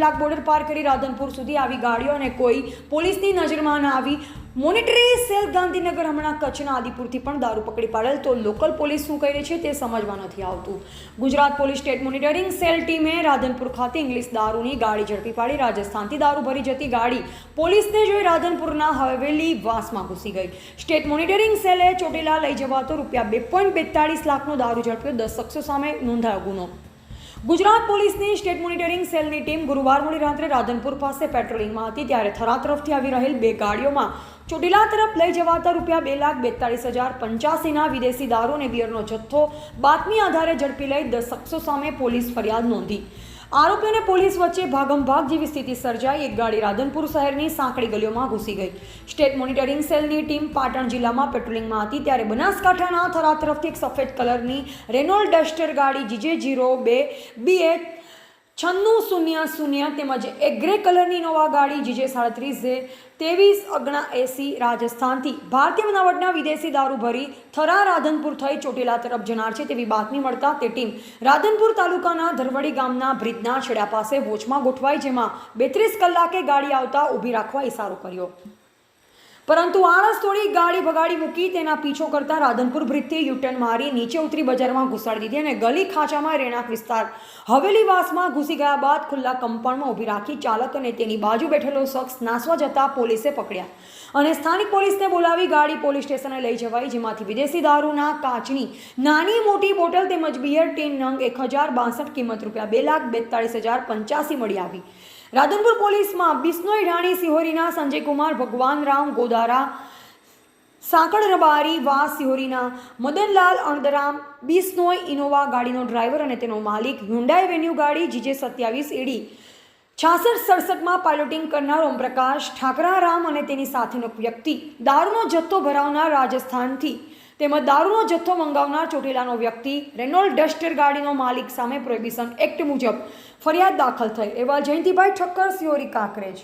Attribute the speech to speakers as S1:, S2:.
S1: Lakh border પાર કરી રાધનપુર સુધી આવી ગાડીઓ અને કોઈ પોલીસની નજરમાં ના આવી. મોનિટરી સેલ ગાંધીનગર હમણાં કચ્છના આદિપુરથી પણ દારૂ પકડી પાડેલ. તો લોકલ પોલીસ શું કરી રહી છે તે સમજવા નથી આવતું. Gujarat police state monitoring cell ટીમે રાધનપુર ખાતે ઇંગ્લિશ દારૂની ગાડી ઝડપી પાડી. રાજસ્થાનથી દારૂ ભરી જતી ગાડી પોલીસને જોઈ રાધનપુરના હવેલી વાસમાં ઘૂસી ગઈ. સ્ટેટ મોનિટરિંગ સેલે ચોટીલા લઈ જવાતો રૂપિયા બે પોઈન્ટ બેતાળીસ લાખનો દારૂ ઝડપ્યો. દસ શખ્સો સામે નોંધાયો ગુનો. ગુજરાત પોલીસની સ્ટેટ મોનિટરિંગ સેલની ટીમ ગુરુવાર મોડી રાત્રે રાધનપુર પાસે પેટ્રોલિંગમાં હતી ત્યારે થરા તરફથી આવી રહેલ બે ગાડીઓમાં ચોટીલા તરફ લઈ જવાતા રૂપિયા બે લાખ બેતાળીસ હજાર પંચ્યાસીના વિદેશી દારૂ અને બિયરનો જથ્થો બાતમી આધારે ઝડપી લઈ દસ શખ્સો સામે પોલીસ ફરિયાદ નોંધી. આરોપી અને પોલીસ વચ્ચે ભાગમભાગ જેવી સ્થિતિ સર્જાઈ. એક ગાડી રાધનપુર શહેરની સાંકડી ગલીઓમાં ઘૂસી ગઈ. સ્ટેટ મોનિટરિંગ સેલની ટીમ પાટણ જિલ્લામાં પેટ્રોલિંગમાં હતી ત્યારે બનાસકાંઠાના થરા તરફથી એક સફેદ કલરની રેનોલ્ડ ડસ્ટર ગાડી જીજે જીરો બે, બી એચ છન્નું શૂન્ય શૂન્ય તેમજ એક ગ્રે કલરની નોવા ગાડી જીજે સાડત્રીસ જે ત્રેવીસ અગણા એસી રાજસ્થાનથી. ભારતીય બનાવટના વિદેશી દારૂ ભરી થરા રાધનપુર થઈ ચોટીલા તરફ જનાર છે તેવી બાતમી મળતા તે ટીમ રાધનપુર તાલુકાના ધરવડી ગામના બ્રિજના છેડા પાસે વોચમાં ગોઠવાઈ જેમાં બેત્રીસ કલાકે ગાડી આવતા ઊભી રાખવા ઇશારો કર્યો. પરંતુ આળસ થોડી ગાડી ભગાડી મૂકી તેના પીછો કરતા રાધનપુર બ્રિજથી યુટર્ન મારી નીચે ઉતરી બજારમાં ઘુસાડી દીધી અને ગલી ખાંચામાં રહેણાંક વિસ્તાર હવેલી વાસમાં ઘૂસી ગયા બાદ ખુલ્લા કમ્પાઉન્ડમાં ઊભી રાખી ચાલક અને તેની બાજુ બેઠેલો શખ્સ નાસવા જતા પોલીસે પકડ્યા અને સ્થાનિક પોલીસને બોલાવી ગાડી પોલીસ સ્ટેશને લઈ જવાઈ, જેમાંથી વિદેશી દારૂના કાચની નાની મોટી બોટલ તેમજ બિયર, ટીન, નંગ એક હજાર બાસઠ કિંમત રૂપિયા બે લાખ બેતાળીસ હજાર પંચ્યાસી મળી આવી. રાધનપુર પોલીસમાં બિસ્નોઈ રાણી સિહોરીના સંજયકુમાર ભગવાનરામ ગોદારા, સાંકળ રબારી વા સિહોરીના, મદનલાલ અણદરામ, બિસ્નોઈ ઇનોવા ગાડીનો ડ્રાઈવર અને તેનો માલિક, હ્યુન્ડાઈ વેન્યુ ગાડી, જીજે સત્યાવીસ એડી. છાસઠ સડસઠમાં પાયલોટિંગ કરનાર ઓમપ્રકાશ ઠાકરારામ અને તેની સાથેનો વ્યક્તિ, દારૂનો જથ્થો ભરાવનાર રાજસ્થાનથી. તેમજ દારૂનો જથ્થો મંગાવનાર ચોટીલાનો વ્યક્તિ રેનોલ્ડ ડસ્ટર ગાડીનો માલિક સામે પ્રોહિબિશન એક્ટ મુજબ ફરિયાદ દાખલ થઈ. એવા જયંતિભાઈ ઠક્કર, સિયોરી કાંકરેજ.